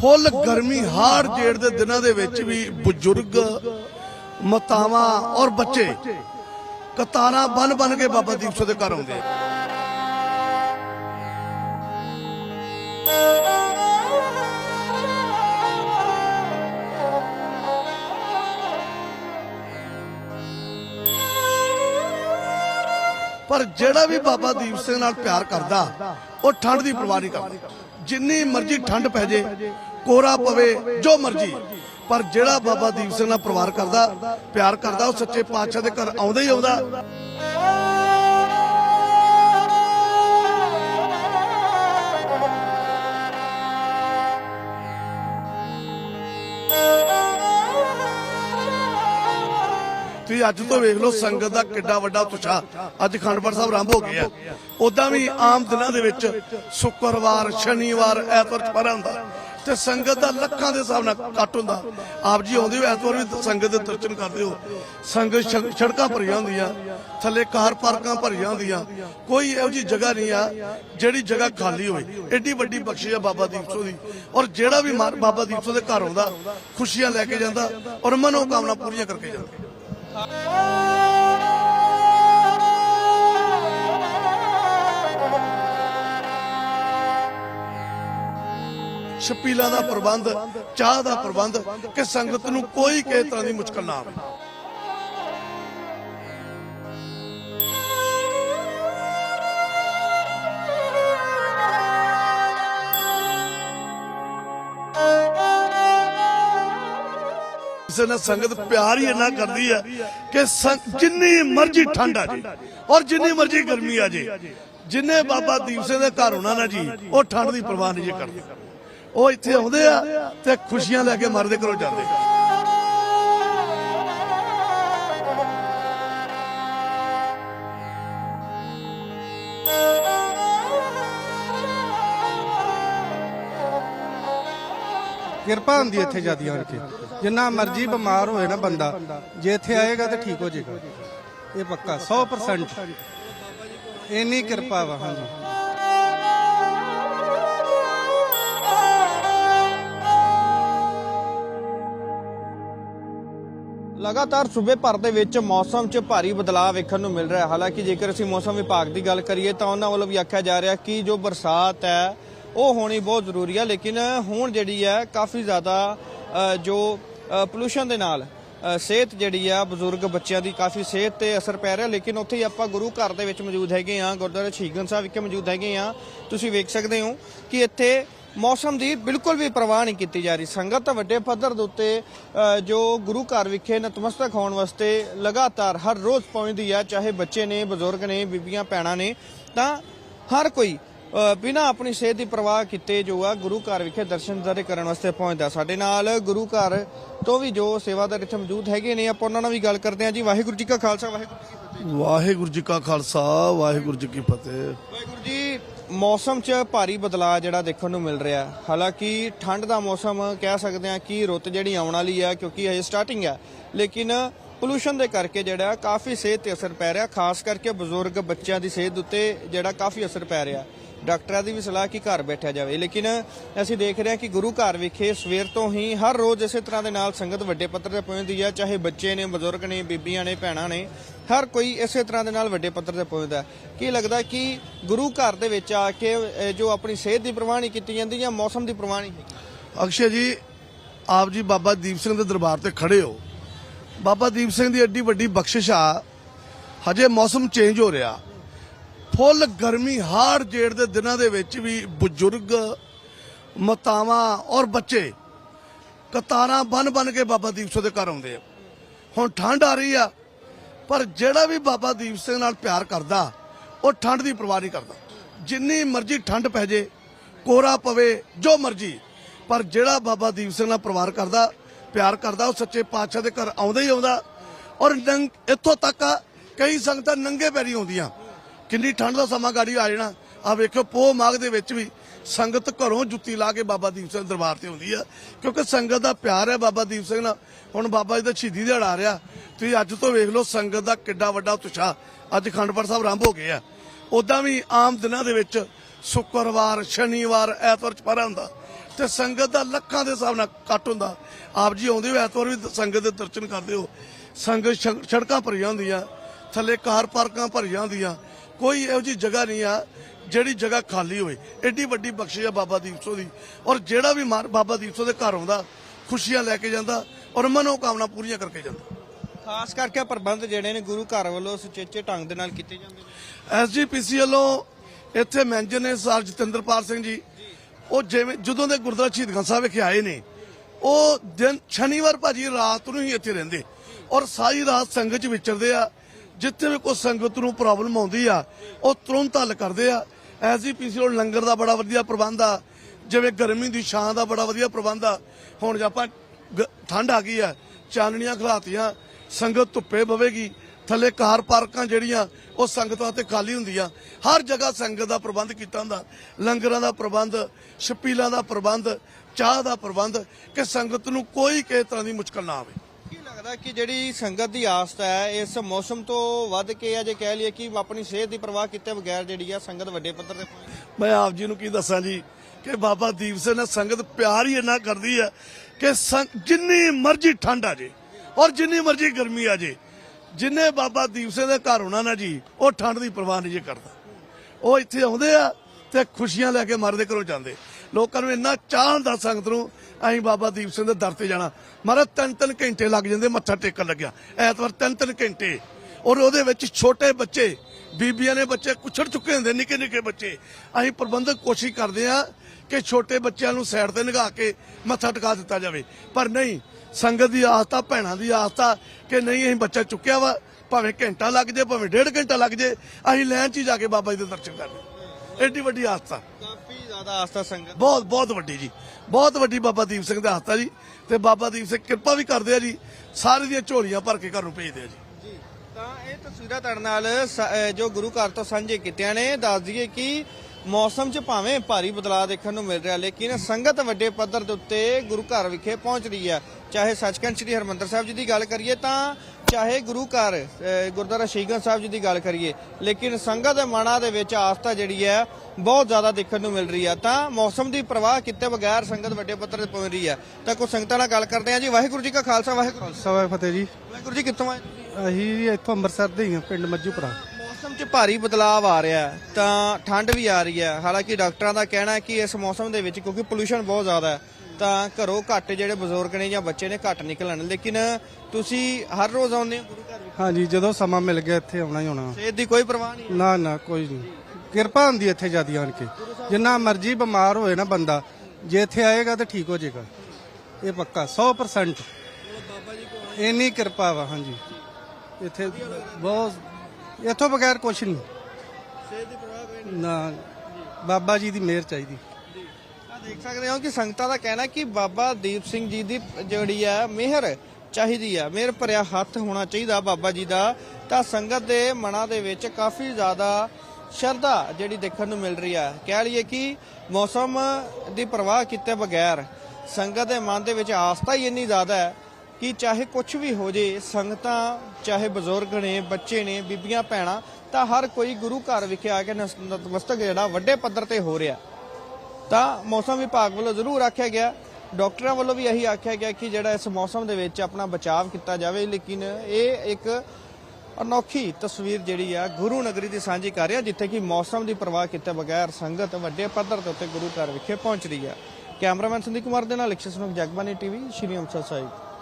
ਫੁੱਲ ਗਰਮੀ ਹਾੜ ਜੇੜ ਦੇ ਦਿਨਾਂ ਦੇ ਵਿੱਚ ਵੀ ਬਜ਼ੁਰਗ, ਮਤਾਵਾਂ ਔਰ ਬੱਚੇ ਕਤਾਰਾਂ ਬਨ ਬਨ ਕੇ ਬਾਬਾ ਦੀਪ ਸਿੰਘ ਦੇ ਘਰ ਆਉਂਦੇ ਪਰ ਜਿਹੜਾ ਵੀ ਬਾਬਾ ਦੀਪ ਸਿੰਘ ਨਾਲ ਪਿਆਰ ਕਰਦਾ, ਉਹ ਠੰਡ ਦੀ ਪਰਵਾਹ ਨਹੀਂ ਕਰਦਾ। ਜਿੰਨੀ ਮਰਜ਼ੀ ਠੰਡ ਪੈ ਜੇ ਕੋਰਾ ਪਵੇ ਜੋ ਮਰਜ਼ੀ। ਪਰ ਜਿਹੜਾ ਬਾਬਾ ਦੀਪ ਸਿੰਘ ਨਾਲ ਪਰਿਵਾਰ ਕਰਦਾ ਪਿਆਰ ਕਰਦਾ ਉਹ ਸੱਚੇ ਪਾਤਸ਼ਾਹ ਦੇ ਘਰ ਆਉਂਦਾ ਹੀ ਆਉਂਦਾ। ਤੁਸੀਂ ਅੱਜ ਤੋਂ ਵੇਖ ਲਓ ਸੰਗਤ ਦਾ ਕਿੱਡਾ ਵੱਡਾ ਉਤਸ਼ਾਹ। ਅੱਜ ਖੰਡਪੁਰ ਸਾਹਿਬ ਆਰੰਭ ਹੋ ਗਿਆ ਉਦਾਂ ਵੀ ਆਮ ਦਿਨਾਂ ਦੇ ਵਿੱਚ ਸ਼ੁੱਕਰਵਾਰ ਸ਼ਨੀਵਾਰ ਐਤਵਾਰ ਚਪਾਰਾ ਹੁੰਦਾ ਤੇ ਸੰਗਤ ਦਾ ਲੱਖਾਂ ਦੇ ਹਿਸਾਬ ਨਾਲ ਕੱਟ ਹੁੰਦਾ। ਆਪ ਜੀ ਆਉਂਦੇ ਹੋ, ਐਤਵਾਰ ਵੀ ਸੰਗਤ ਦੇ ਦਰਸ਼ਨ ਕਰਦੇ ਹੋ। ਸੰਗਤ ਸੜਕਾਂ ਭਰੀਆਂ ਹੁੰਦੀਆਂ, ਥੱਲੇ ਕਾਰ ਪਾਰਕਾਂ ਭਰੀਆਂ ਹੁੰਦੀਆਂ। ਕੋਈ ਇਹੋ ਜੀ ਜਗ੍ਹਾ ਨਹੀਂ ਆ ਜਿਹੜੀ ਜਗ੍ਹਾ ਖਾਲੀ ਹੋਵੇ। ਏਡੀ ਵੱਡੀ ਬਖਸ਼ਿਸ਼ ਆ ਬਾਬਾ ਦੀਪ ਸਿੰਘ ਦੀ। ਔਰ ਜਿਹੜਾ ਵੀ ਬਾਬਾ ਦੀਪ ਸਿੰਘ ਦੇ ਘਰ ਆਉਂਦਾ, ਖੁਸ਼ੀਆਂ ਲੈ ਕੇ ਜਾਂਦਾ ਔਰ ਮਨੋਕਾਮਨਾ ਪੂਰੀਆਂ ਕਰਕੇ ਜਾਂਦਾ। ਛਪੀਲਾਂ ਦਾ ਪ੍ਰਬੰਧ, ਚਾਹ ਦਾ ਪ੍ਰਬੰਧ, ਕਿ ਸੰਗਤ ਨੂੰ ਕੋਈ ਕਿਸੇ ਤਰ੍ਹਾਂ ਦੀ ਮੁਸ਼ਕਲ ਨਾ ਆਵੇ। ਇਸੇ ਨਾਲ ਸੰਗਤ ਪਿਆਰ ਹੀ ਇੰਨਾ ਕਰਦੀ ਹੈ ਕਿ ਜਿੰਨੀ ਮਰਜ਼ੀ ਠੰਡ ਆ ਜੇ ਔਰ ਜਿੰਨੀ ਮਰਜ਼ੀ ਗਰਮੀ ਆ ਜੇ, ਜਿੰਨੇ ਬਾਬਾ ਦੀਪ ਸਿੰਘ ਦੇ ਘਰ ਹੋਣਾ ਨਾ ਜੀ, ਉਹ ਠੰਡ ਦੀ ਪਰਵਾਹ ਨਹੀਂ ਜੇ ਕਰਦੇ। ਉਹ ਇੱਥੇ ਆਉਂਦੇ ਆ ਤੇ ਖੁਸ਼ੀਆਂ ਲੈ ਕੇ ਮਰਦੇ ਘਰੋਂ ਜਾਂਦੇ ਕਿਰਪਾ ਹੁੰਦੀ ਇੱਥੇ ਜਿਆਦੀ ਆਣ ਕੇ। ਜਿੰਨਾ ਮਰਜ਼ੀ ਬਿਮਾਰ ਹੋਏ ਨਾ ਬੰਦਾ, ਜੇ ਇੱਥੇ ਆਏਗਾ ਤਾਂ ਠੀਕ ਹੋ ਜਾਏਗਾ। ਇਹ ਪੱਕਾ 100% ਇੰਨੀ ਕਿਰਪਾ ਵਾ, ਹਾਂਜੀ। ਲਗਾਤਾਰ ਸੂਬੇ ਭਰ ਦੇ ਵਿੱਚ ਮੌਸਮ 'ਚ ਭਾਰੀ ਬਦਲਾਅ ਵੇਖਣ ਨੂੰ ਮਿਲ ਰਿਹਾ ਹੈ। ਹਾਲਾਂਕਿ ਜੇਕਰ ਅਸੀਂ ਮੌਸਮ ਵਿਭਾਗ ਦੀ ਗੱਲ ਕਰੀਏ ਤਾਂ ਉਹਨਾਂ ਵੱਲੋਂ ਵੀ ਆਖਿਆ ਜਾ ਰਿਹਾ ਕਿ ਜੋ ਬਰਸਾਤ ਹੈ, ਉਹ ਹੋਣੀ ਬਹੁਤ ਜ਼ਰੂਰੀ ਹੈ। ਲੇਕਿਨ ਹੁਣ ਜਿਹੜੀ ਹੈ, ਕਾਫੀ ਜ਼ਿਆਦਾ ਜੋ ਪੋਲੂਸ਼ਨ ਦੇ ਨਾਲ ਸਿਹਤ ਜਿਹੜੀ ਆ ਬਜ਼ੁਰਗ ਬੱਚਿਆਂ ਦੀ ਕਾਫੀ ਸਿਹਤ ਤੇ ਅਸਰ ਪੈ ਰਿਹਾ। ਲੇਕਿਨ ਉੱਥੇ ਹੀ ਆਪਾਂ ਗੁਰੂ ਘਰ ਦੇ ਵਿੱਚ ਮੌਜੂਦ ਹੈਗੇ ਆ ਗੁਰਦੁਆਰਾ ਸ਼ਹੀਦਗੰਜ ਸਾਹਿਬ ਵਿਖੇ ਮੌਜੂਦ ਹੈਗੇ ਆ ਤੁਸੀਂ ਵੇਖ ਸਕਦੇ ਹੋ ਕਿ ਇੱਥੇ ਮੌਸਮ ਦੀ ਬਿਲਕੁਲ ਵੀ ਪਰਵਾਹ ਨਹੀਂ ਕੀਤੀ ਜਾ ਰਹੀ। ਸੰਗਤ ਵੱਡੇ ਪੱਧਰ ਦੇ ਉੱਤੇ ਜੋ ਗੁਰੂ ਘਰ ਵਿਖੇ ਨਤਮਸਤਕ ਹੋਣ ਵਾਸਤੇ ਲਗਾਤਾਰ ਹਰ ਰੋਜ਼ ਪਹੁੰਚਦੀ ਆ ਚਾਹੇ ਬੱਚੇ ਨੇ ਬਜ਼ੁਰਗ ਨੇ ਬੀਬੀਆਂ ਭੈਣਾਂ ਨੇ ਤਾਂ ਹਰ ਕੋਈ ਬਿਨਾਂ ਆਪਣੀ ਸਿਹਤ ਦੀ ਪਰਵਾਹ ਕੀਤੇ ਜੋ ਆ ਗੁਰੂ ਘਰ ਵਿਖੇ ਦਰਸ਼ਨ ਜ਼ਾਰੇ ਕਰਨ ਵਾਸਤੇ ਪਹੁੰਚਦਾ। ਸਾਡੇ ਨਾਲ ਗੁਰੂ ਘਰ ਤੋਂ ਵੀ ਜੋ ਸੇਵਾਦਾਰ ਇੱਥੇ ਮੌਜੂਦ ਹੈਗੇ ਨੇ ਆਪਾਂ ਉਹਨਾਂ ਨਾਲ ਵੀ ਗੱਲ ਕਰਦੇ ਹਾਂ ਜੀ। ਵਾਹਿਗੁਰੂ ਜੀ ਕਾ ਖਾਲਸਾ ਵਾਹਿਗੁਰੂ ਜੀ ਕੀ ਫਤਿਹ। ਵਾਹਿਗੁਰੂ ਜੀ ਕਾ ਖਾਲਸਾ ਵਾਹਿਗੁਰੂ ਜੀ ਕੀ ਫਤਿਹ। ਵਾਹਿਗੁਰੂ ਜੀ ਮੌਸਮ 'ਚ ਭਾਰੀ ਬਦਲਾਅ ਜਿਹੜਾ ਦੇਖਣ ਨੂੰ ਮਿਲ ਰਿਹਾ। ਹਾਲਾਂਕਿ ਠੰਡ ਦਾ ਮੌਸਮ ਕਹਿ ਸਕਦੇ ਹਾਂ ਕਿ ਰੁੱਤ ਜਿਹੜੀ ਆਉਣ ਵਾਲੀ ਆ, ਕਿਉਂਕਿ ਹਜੇ ਸਟਾਰਟਿੰਗ ਹੈ ਲੇਕਿਨ ਪੋਲੂਸ਼ਨ ਦੇ ਕਰਕੇ ਜਿਹੜਾ ਕਾਫੀ ਸਿਹਤ ਤੇ ਅਸਰ ਪੈ ਰਿਹਾ, ਖਾਸ ਕਰਕੇ ਬਜ਼ੁਰਗ ਬੱਚਿਆਂ ਦੀ ਸਿਹਤ ਉੱਤੇ ਜਿਹੜਾ ਕਾਫੀ ਅਸਰ ਪੈ ਰਿਹਾ। ਡਾਕਟਰਾਂ ਦੀ ਵੀ ਸਲਾਹ ਕਿ ਘਰ ਬੈਠਿਆ ਜਾਵੇ। ਲੇਕਿਨ ਅਸੀਂ ਦੇਖ ਰਹੇ ਹਾਂ ਕਿ ਗੁਰੂ ਘਰ ਵਿਖੇ ਸਵੇਰ ਤੋਂ ਹੀ ਹਰ ਰੋਜ਼ ਇਸੇ ਤਰ੍ਹਾਂ ਦੇ ਨਾਲ ਸੰਗਤ ਵੱਡੇ ਪੱਧਰ ਤੇ ਪਹੁੰਚਦੀ ਹੈ, ਚਾਹੇ ਬੱਚੇ ਨੇ, ਬਜ਼ੁਰਗ ਨੇ, ਬੀਬੀਆਂ ਨੇ, ਭੈਣਾਂ ਨੇ, ਹਰ ਕੋਈ ਇਸੇ ਤਰ੍ਹਾਂ ਦੇ ਨਾਲ ਵੱਡੇ ਪੱਧਰ ਤੇ ਪਹੁੰਚਦਾ ਕੀ ਲੱਗਦਾ ਕਿ ਗੁਰੂ ਘਰ ਦੇ ਵਿੱਚ ਆ ਕੇ ਜੋ ਆਪਣੀ ਸਿਹਤ ਦੀ ਪ੍ਰਵਾਹ ਨਹੀਂ ਕੀਤੀ ਜਾਂਦੀ ਜਾਂ ਮੌਸਮ ਦੀ ਪ੍ਰਵਾਹ ਨਹੀਂ ਅਕਸ਼ੇ ਜੀ, ਆਪ ਜੀ ਬਾਬਾ ਦੀਪ ਸਿੰਘ ਦੇ ਦਰਬਾਰ ਤੇ ਖੜੇ ਹੋ। ਬਾਬਾ ਦੀਪ ਸਿੰਘ ਦੀ ਐਡੀ ਵੱਡੀ ਬਖਸ਼ਿਸ਼ ਆ। ਹਜੇ ਮੌਸਮ ਚੇਂਜ ਹੋ ਰਿਹਾ। ਫੁੱਲ ਗਰਮੀ ਹਾੜ ਜੇੜ ਦੇ ਦਿਨਾਂ ਦੇ ਵਿੱਚ ਵੀ ਬਜ਼ੁਰਗ, ਮਤਾਵਾਂ ਔਰ ਬੱਚੇ ਕਤਾਰਾਂ ਬਨ ਬਨ ਕੇ ਬਾਬਾ ਦੀਪ ਸਿੰਘ ਦੇ ਘਰ ਆਉਂਦੇ ਆ। ਹੁਣ ਠੰਡ ਆ ਰਹੀ ਆ, ਪਰ ਜਿਹੜਾ ਵੀ ਬਾਬਾ ਦੀਪ ਸਿੰਘ ਨਾਲ ਪਿਆਰ ਕਰਦਾ, ਉਹ ਠੰਡ ਦੀ ਪਰਵਾਹ ਨਹੀਂ ਕਰਦਾ। ਜਿੰਨੀ ਮਰਜ਼ੀ ਠੰਡ ਪੈ ਜੇ ਕੋਰਾ ਪਵੇ, ਜੋ ਮਰਜ਼ੀ, ਪਰ ਜਿਹੜਾ ਬਾਬਾ ਦੀਪ ਸਿੰਘ ਨਾਲ ਪਰਿਵਾਰ ਕਰਦਾ, ਪਿਆਰ ਕਰਦਾ, ਉਹ ਸੱਚੇ ਪਾਤਸ਼ਾਹ ਦੇ ਘਰ ਆਉਂਦਾ ਹੀ ਆਉਂਦਾ। ਔਰ ਨੰਗ, ਇੱਥੋਂ ਤੱਕ ਕਈ ਸੰਗਤਾਂ ਨੰਗੇ ਪੈਰੀ ਆਉਂਦੀਆਂ। ਕਿੰਨੀ ਠੰਡ ਦਾ ਸਮਾਂ ਗਾੜੀ ਆ ਜਾਣਾ। ਆ ਵੇਖੋ ਪੋਹ ਮਾਗ ਦੇ ਵਿੱਚ ਵੀ ਸੰਗਤ ਘਰੋਂ ਜੁੱਤੀ ਲਾ ਕੇ ਬਾਬਾ ਦੀਪ ਸਿੰਘ ਦਰਬਾਰ ਤੇ ਆਉਂਦੀ ਆ। ਕਿਉਂਕਿ ਸੰਗਤ ਦਾ ਪਿਆਰ ਹੈ ਬਾਬਾ ਦੀਪ ਸਿੰਘ ਨਾਲ। ਹੁਣ ਬਾਬਾ ਜੀ ਦਾ ਸ਼ਹੀਦੀ ਦਿਹਾੜਾ ਆ ਰਿਹਾ। ਤੁਸੀਂ ਅੱਜ ਤੋਂ ਵੇਖ ਲਓ, ਸੰਗਤ ਦਾ ਕਿੱਡਾ ਵੱਡਾ ਉਤਸ਼ਾਹ ਅੱਜ ਖੰਡਪੁਰ ਸਾਹਿਬ ਆਰੰਭ ਹੋ ਗਿਆ ਆ। ਉਦਾਂ ਵੀ ਆਮ ਦਿਨਾਂ ਦੇ ਵਿੱਚ ਸ਼ੁੱਕਰਵਾਰ, ਸ਼ਨੀਵਾਰ, ਐਤਵਾਰ ਚਪਾਰਾ ਹੁੰਦਾ। ਤੇ ਸੰਗਤ ਦਾ ਲੱਖਾਂ ਦੇ ਹਿਸਾਬ ਨਾਲ ਕੱਟ ਹੁੰਦਾ। ਆਪ ਜੀ ਆਉਂਦੇ ਹੋ, ਐਤਵਾਰ ਵੀ ਸੰਗਤ ਦੇ ਦਰਸ਼ਨ ਕਰਦੇ ਹੋ। ਸੰਗਤ ਸੜਕਾਂ ਭਰੀਆਂ ਹੁੰਦੀਆਂ। ਥੱਲੇ ਕਾਰ ਪਾਰਕਾਂ ਭਰੀਆਂ ਹੁੰਦੀਆਂ। ਕੋਈ ਇਹੋ ਜੀ ਜਗ੍ਹਾ ਨਹੀਂ ਆ ਜਿਹੜੀ ਜਗ੍ਹਾ ਖਾਲੀ ਹੋਵੇ। ਏਡੀ ਵੱਡੀ ਬਖਸ਼ਿਸ਼ ਆ ਬਾਬਾ ਦੀਪ ਸਿੰਘ ਦੀ। ਔਰ ਜਿਹੜਾ ਵੀ ਮਾਰ- ਬਾਬਾ ਦੀਪ ਸਿੰਘ ਦੇ ਘਰ ਆਉਂਦਾ ਖੁਸ਼ੀਆਂ ਲੈ ਕੇ ਜਾਂਦਾ ਔਰ ਮਨੋ ਕਾਮਨਾ ਪੂਰੀਆਂ ਕਰਕੇ ਜਾਂਦਾ। ਖਾਸ ਕਰਕੇ ਪ੍ਰਬੰਧ ਜਿਹੜੇ ਨੇ ਗੁਰੂ ਘਰ ਵੱਲੋਂ ਸੁਚੇਚੇ ਢੰਗ ਦੇ ਨਾਲ ਕੀਤੇ ਜਾਂਦੇ ਨੇ। ਐਸਜੀਪੀਸੀ ਵੱਲੋਂ ਇੱਥੇ ਮੈਨੇਜਰ ਨੇ ਸਰ ਜਤਿੰਦਰਪਾਲ ਸਿੰਘ ਜੀ ਉਹ ਜਿਵੇਂ ਜਦੋਂ ਦੇ ਗੁਰਦੁਆਰਾ ਸ਼ਹੀਦਗੰਜ ਸਾਹਿਬ ਵਿਖੇ ਆਏ ਨੇ ਉਹ ਦਿਨ ਸ਼ਨੀਵਾਰ ਭਾਜੀ ਰਾਤ ਨੂੰ ਹੀ ਇੱਥੇ ਰਹਿੰਦੇ। ਔਰ ਸਾਰੀ ਰਾਤ ਸੰਗਤ ਚ ਵਿਚਰਦੇ ਆ। ਜਿੱਥੇ ਵੀ ਕੋਈ ਸੰਗਤ ਨੂੰ ਪ੍ਰੋਬਲਮ ਆਉਂਦੀ ਆ, ਉਹ ਤੁਰੰਤ ਹੱਲ ਕਰਦੇ ਆ। ਐਸਜੀਪੀਸੀ ਵੱਲੋਂ ਲੰਗਰ ਦਾ ਬੜਾ ਵਧੀਆ ਪ੍ਰਬੰਧ ਆ। ਜਿਵੇਂ ਗਰਮੀ ਦੀ ਛਾਂ ਦਾ ਬੜਾ ਵਧੀਆ ਪ੍ਰਬੰਧ ਆ। ਹੁਣ ਜੇ ਆਪਾਂ ਗ- ਠੰਡ ਆ ਗਈ ਆ, ਚਾਨਣੀਆਂ ਖਲਾਤੀਆਂ, ਸੰਗਤ ਧੁੱਪੇ ਬਵੇਗੀ, ਥੱਲੇ ਕਾਰ ਪਾਰਕਾਂ ਜਿਹੜੀਆਂ, ਉਹ ਸੰਗਤਾਂ ਤੇ ਖਾਲੀ ਹੁੰਦੀਆਂ। ਹਰ ਜਗ੍ਹਾ ਸੰਗਤ ਦਾ ਪ੍ਰਬੰਧ ਕੀਤਾ ਹੁੰਦਾ। ਲੰਗਰਾਂ ਦਾ ਪ੍ਰਬੰਧ, ਛਪੀਲਾਂ ਦਾ ਪ੍ਰਬੰਧ, ਚਾਹ ਦਾ ਪ੍ਰਬੰਧ, ਕਿ ਸੰਗਤ ਨੂੰ ਕੋਈ ਕਿਸੇ ਤਰ੍ਹਾਂ ਦੀ ਮੁਸ਼ਕਲ ਨਾ ਆਵੇ। ਕੀ ਲੱਗਦਾ ਕਿ ਜਿਹੜੀ ਸੰਗਤ ਦੀ ਆਸਥਾ ਹੈ, ਇਸ ਮੌਸਮ ਤੋਂ ਵੱਧ ਕੇ ਆ ਜੇ ਕਹਿ ਲਈਏ ਕਿ ਆਪਣੀ ਸਿਹਤ ਦੀ ਪਰਵਾਹ ਕੀਤੇ ਬਗੈਰ ਜਿਹੜੀ ਆ ਸੰਗਤ ਵੱਡੇ ਪੱਧਰ ਤੇ ਮੈਂ ਆਪ ਜੀ ਨੂੰ ਕੀ ਦੱਸਾਂ ਜੀ ਕਿ ਬਾਬਾ ਦੀਪ ਸਿੰਘ ਨਾਲ ਸੰਗਤ ਪਿਆਰ ਹੀ ਇੰਨਾ ਕਰਦੀ ਹੈ ਕਿ ਜਿੰਨੀ ਮਰਜ਼ੀ ਠੰਡ ਆ ਜੇ ਔਰ ਜਿੰਨੀ ਮਰਜ਼ੀ ਗਰਮੀ ਆ ਜੇ, ਜਿੰਨੇ ਬਾਬਾ ਦੀਪ ਸਿੰਘ ਦੇ ਘਰ ਹੋਣਾ ਨਾ ਜੀ, ਉਹ ਠੰਡ ਦੀ ਪਰਵਾਹ ਨਹੀਂ ਜੇ ਕਰਦਾ। ਉਹ ਇੱਥੇ ਆਉਂਦੇ ਆ ਤੇ ਖੁਸ਼ੀਆਂ ਲੈ ਕੇ ਮਰਦੇ ਘਰੋਂ ਜਾਂਦੇ। ਲੋਕਾਂ ਨੂੰ ਇੰਨਾ ਚਾਹ ਹੁੰਦਾ ਸੰਗਤ ਨੂੰ, ਅਸੀਂ ਬਾਬਾ ਦੀਪ ਸਿੰਘ ਦੇ ਦਰ ਤੇ ਜਾਣਾ। ਮਹਾਰਾਜ ਤਿੰਨ ਤਿੰਨ ਘੰਟੇ ਲੱਗ ਜਾਂਦੇ, ਮੱਥਾ ਟੇਕਣ ਲੱਗਿਆ। ਐਤਵਾਰ ਤਿੰਨ ਤਿੰਨ ਘੰਟੇ। ਔਰ ਉਹਦੇ ਵਿੱਚ ਛੋਟੇ ਬੱਚੇ, ਬੀਬੀਆਂ ਨੇ ਬੱਚੇ ਕੁਛੜ ਚੁੱਕੇ ਹੁੰਦੇ ਨਿੱਕੇ ਨਿੱਕੇ ਬੱਚੇ। ਅਸੀਂ ਪ੍ਰਬੰਧਕ ਕੋਸ਼ਿਸ਼ ਕਰਦੇ ਆ ਕਿ ਛੋਟੇ ਬੱਚਿਆਂ ਨੂੰ ਸਾਈਡ ਤੇ ਲਗਾ ਕੇ ਮੱਥਾ ਟਿਕਾ ਦਿੱਤਾ ਜਾਵੇ। ਪਰ ਨਹੀਂ, ਸੰਗਤ ਦੀ ਆਸਤਾ ਭੈਣਾਂ ਦੀ ਆਸਤਾ ਕਿ ਨਹੀਂ, ਅਸੀਂ ਬੱਚਾ ਚੁੱਕਿਆ ਵਾ, ਭਾਵੇਂ ਘੰਟਾ ਲੱਗ ਜੇ, ਭਾਵੇਂ ਡੇਢ ਘੰਟਾ ਲੱਗ ਜੇ, ਅਸੀਂ ਲਾਈਨ 'ਚ ਹੀ ਜਾ ਕੇ ਬਾਬਾ ਜੀ ਦੇ ਦਰਸ਼ਨ ਕਰਨੇ। ਏਡੀ ਵੱਡੀ ਆਸਤਾ ਕਾਫੀ ਜ਼ਿਆਦਾ ਆਸਥਾ ਸੰਗਤ ਬਹੁਤ ਬਹੁਤ ਵੱਡੀ ਜੀ। ਬਹੁਤ ਵੱਡੀ ਬਾਬਾ ਦੀਪ ਸਿੰਘ ਦਾ ਆਸਤਾ ਜੀ। ਤੇ ਬਾਬਾ ਦੀਪ ਸਿੰਘ ਕਿਰਪਾ ਵੀ ਕਰਦੇ ਆ ਜੀ। ਸਾਰੇ ਦੀਆਂ ਝੋਲੀਆਂ ਭਰ ਕੇ ਘਰ ਨੂੰ ਭੇਜਦੇ ਆ ਜੀ। ਜੀ ਤਾਂ ਇਹ ਤਸਵੀਰਾਂ ਤੁਹਾਡੇ ਨਾਲ ਸ- ਜੋ ਗੁਰੂ ਘਰ ਤੋਂ ਸਾਂਝੇ ਕੀਤਿਆਂ ਨੇ ਦੱਸ ਦਈਏ ਕਿ ਮੌਸਮ 'ਚ ਭਾਵੇਂ ਭਾਰੀ ਬਦਲਾਅ ਦੇਖਣ ਨੂੰ ਮਿਲ ਰਿਹਾ ਲੇਕਿਨ ਸੰਗਤ ਵੱਡੇ ਪੱਧਰ ਦੇ ਉੱਤੇ ਗੁਰੂ ਘਰ ਵਿਖੇ ਪਹੁੰਚ ਰਹੀ ਹੈ। ਚਾਹੇ ਸੱਚਖੰਡ ਸ੍ਰੀ ਹਰਮੰਦਰ ਸਾਹਿਬ ਜੀ ਦੀ ਗੱਲ ਕਰੀਏ ਤਾਂ ਚਾਹੇ ਗੁਰੂ ਘਰ ਗੁਰਦੁਆਰਾ ਸ਼ਹੀਗੰਜ ਸਾਹਿਬ ਜੀ ਦੀ ਗੱਲ ਕਰੀਏ ਲੇਕਿਨ ਸੰਗਤ ਦੇ ਮਨਾਂ ਦੇ ਵਿੱਚ ਆਸਥਾ ਜਿਹੜੀ ਹੈ ਬਹੁਤ ਜ਼ਿਆਦਾ ਦੇਖਣ ਨੂੰ ਮਿਲ ਰਹੀ ਹੈ। ਤਾਂ ਮੌਸਮ ਦੀ ਪ੍ਰਵਾਹ ਕੀਤੇ ਬਗੈਰ ਸੰਗਤ ਵੱਡੇ ਪੱਧਰ ਤੇ ਪਹੁੰਚ ਰਹੀ ਹੈ। ਤਾਂ ਕੁਝ ਸੰਗਤਾਂ ਨਾਲ ਗੱਲ ਕਰਦੇ ਹਾਂ ਜੀ। ਵਾਹਿਗੁਰੂ ਜੀ ਕਾ ਖਾਲਸਾ ਵਾਹਿਗੁਰੂ ਸਵਾ ਫਤਿਹ ਜੀ। ਵਾਹਿਗੁਰੂ ਜੀ ਕਿੱਥੋਂ ਆਏ? ਅਸੀਂ ਇੱਥੋਂ ਅੰਮ੍ਰਿਤਸਰ ਦੇ ਹੀ ਹਾਂ ਪਿੰਡ ਮੱਜੂਪੁਰਾ ਮੌਸਮ 'ਚ ਭਾਰੀ ਬਦਲਾਅ ਆ ਰਿਹਾ ਤਾਂ ਠੰਡ ਵੀ ਆ ਰਹੀ ਹੈ। ਹਾਲਾਂਕਿ ਡਾਕਟਰਾਂ ਦਾ ਕਹਿਣਾ ਹੈ ਕਿ ਇਸ ਮੌਸਮ ਦੇ ਵਿੱਚ ਕਿਉਂਕਿ ਪੋਲੂਸ਼ਨ ਬਹੁਤ ਜ਼ਿਆਦਾ ਹੈ। ਤਾਂ ਘਰੋਂ ਘੱਟ ਜਿਹੜੇ ਬਜ਼ੁਰਗ ਨੇ ਜਾਂ ਬੱਚੇ ਨੇ ਘੱਟ ਨਿਕਲਣ ਲੇਕਿਨ ਤੁਸੀਂ ਹਰ ਰੋਜ਼ ਆਉਂਦੇ ਹੋ ਗੁਰੂ ਘਰ ਵਿੱਚ? ਹਾਂਜੀ ਜਦੋਂ ਸਮਾਂ ਮਿਲ ਗਿਆ ਇੱਥੇ ਆਉਣਾ ਹੀ ਆਉਣਾ। ਸਿਹਤ ਦੀ ਕੋਈ ਪਰਵਾਹ ਨਹੀਂ? ਨਾ ਨਾ ਕੋਈ ਨਹੀਂ। ਕਿਰਪਾ ਹੁੰਦੀ ਇੱਥੇ ਜਿਆਦੀ ਆਣ ਕੇ। ਜਿੰਨਾ ਮਰਜ਼ੀ ਬਿਮਾਰ ਹੋਏ ਨਾ ਬੰਦਾ ਜੇ ਇੱਥੇ ਆਏਗਾ ਤਾਂ ਠੀਕ ਹੋ ਜਾਏਗਾ। ਇਹ ਪੱਕਾ 100% ਇੰਨੀ ਕਿਰਪਾ ਵਾ ਹਾਂਜੀ। ਇੱਥੇ ਬਹੁਤ ਇੱਥੋਂ ਬਗੈਰ ਕੁਛ ਨਹੀਂ। ਸਿਹਤ ਦੀ ਪਰਵਾਹ ਕੋਈ ਨਾ ਬਾਬਾ ਜੀ ਦੀ ਮਿਹਰ ਚਾਹੀਦੀ। ਦੇਖ ਸਕਦੇ ਹੋ ਕਿ ਸੰਗਤਾਂ ਦਾ ਕਹਿਣਾ ਕਿ ਬਾਬਾ ਦੀਪ ਸਿੰਘ ਜੀ ਦੀ ਜਿਹੜੀ ਹੈ ਮਿਹਰ ਚਾਹੀਦੀ ਹੈ, ਮਿਹਰ ਭਰਿਆ ਹੱਥ ਹੋਣਾ ਚਾਹੀਦਾ ਬਾਬਾ ਜੀ ਦਾ। ਤਾਂ ਸੰਗਤ ਦੇ ਮਨਾਂ ਦੇ ਵਿੱਚ ਕਾਫੀ ਜ਼ਿਆਦਾ ਸ਼ਰਧਾ ਜਿਹੜੀ ਦੇਖਣ ਨੂੰ ਮਿਲ ਰਹੀ ਹੈ। ਕਹਿ ਲਈਏ ਕਿ ਮੌਸਮ ਦੀ ਪਰਵਾਹ ਕੀਤੇ ਬਗੈਰ ਸੰਗਤ ਦੇ ਮਨ ਦੇ ਵਿੱਚ ਆਸਥਾ ਹੀ ਇੰਨੀ ਜ਼ਿਆਦਾ ਹੈ ਕਿ ਚਾਹੇ ਕੁਝ ਵੀ ਹੋ ਜੇ, ਸੰਗਤਾਂ ਚਾਹੇ ਬਜ਼ੁਰਗ ਨੇ, ਬੱਚੇ ਨੇ, ਬੀਬੀਆਂ, ਭੈਣਾਂ, ਤਾਂ ਹਰ ਕੋਈ ਗੁਰੂ ਘਰ ਵਿਖੇ ਆ ਕੇ ਨਸ- ਨਤਮਸਤਕ ਜਿਹੜਾ ਵੱਡੇ ਪੱਧਰ ਤੇ ਹੋ ਰਿਹਾ। ਤਾਂ ਮੌਸਮ ਵਿਭਾਗ ਵੱਲੋਂ ਜ਼ਰੂਰ ਆਖਿਆ ਗਿਆ। ਡਾਕਟਰਾਂ ਵੱਲੋਂ ਵੀ ਇਹੀ ਆਖਿਆ ਗਿਆ ਕਿ ਜਿਹੜਾ ਇਸ ਮੌਸਮ ਦੇ ਵਿੱਚ ਆਪਣਾ ਬਚਾਅ ਕੀਤਾ ਜਾਵੇ, ਲੇਕਿਨ ਇਹ ਇੱਕ ਅਨੋਖੀ ਤਸਵੀਰ ਜਿਹੜੀ ਆ ਗੁਰੂ ਨਗਰੀ ਦੀ ਸਾਂਝੀ ਕਰ ਰਿਹਾ ਜਿੱਥੇ ਕਿ ਮੌਸਮ ਦੀ ਪਰਵਾਹ ਕੀਤੇ ਬਗੈਰ ਸੰਗਤ ਵੱਡੇ ਪੱਧਰ ਦੇ ਉੱਤੇ ਗੁਰੂ ਘਰ ਵਿਖੇ ਪਹੁੰਚ ਰਹੀ ਆ। ਕੈਮਰਾਮੈਨ ਸੰਦੀਪ ਕੁਮਾਰ ਦੇ ਨਾਲ ਅਕਸ਼ੇ ਸੁਨਕ ਜਗਬਾਨੀ ਟੀਵੀ, ਸ਼੍ਰੀ ਅੰਮ੍ਰਿਤਸਰ ਸਾਹਿਬ।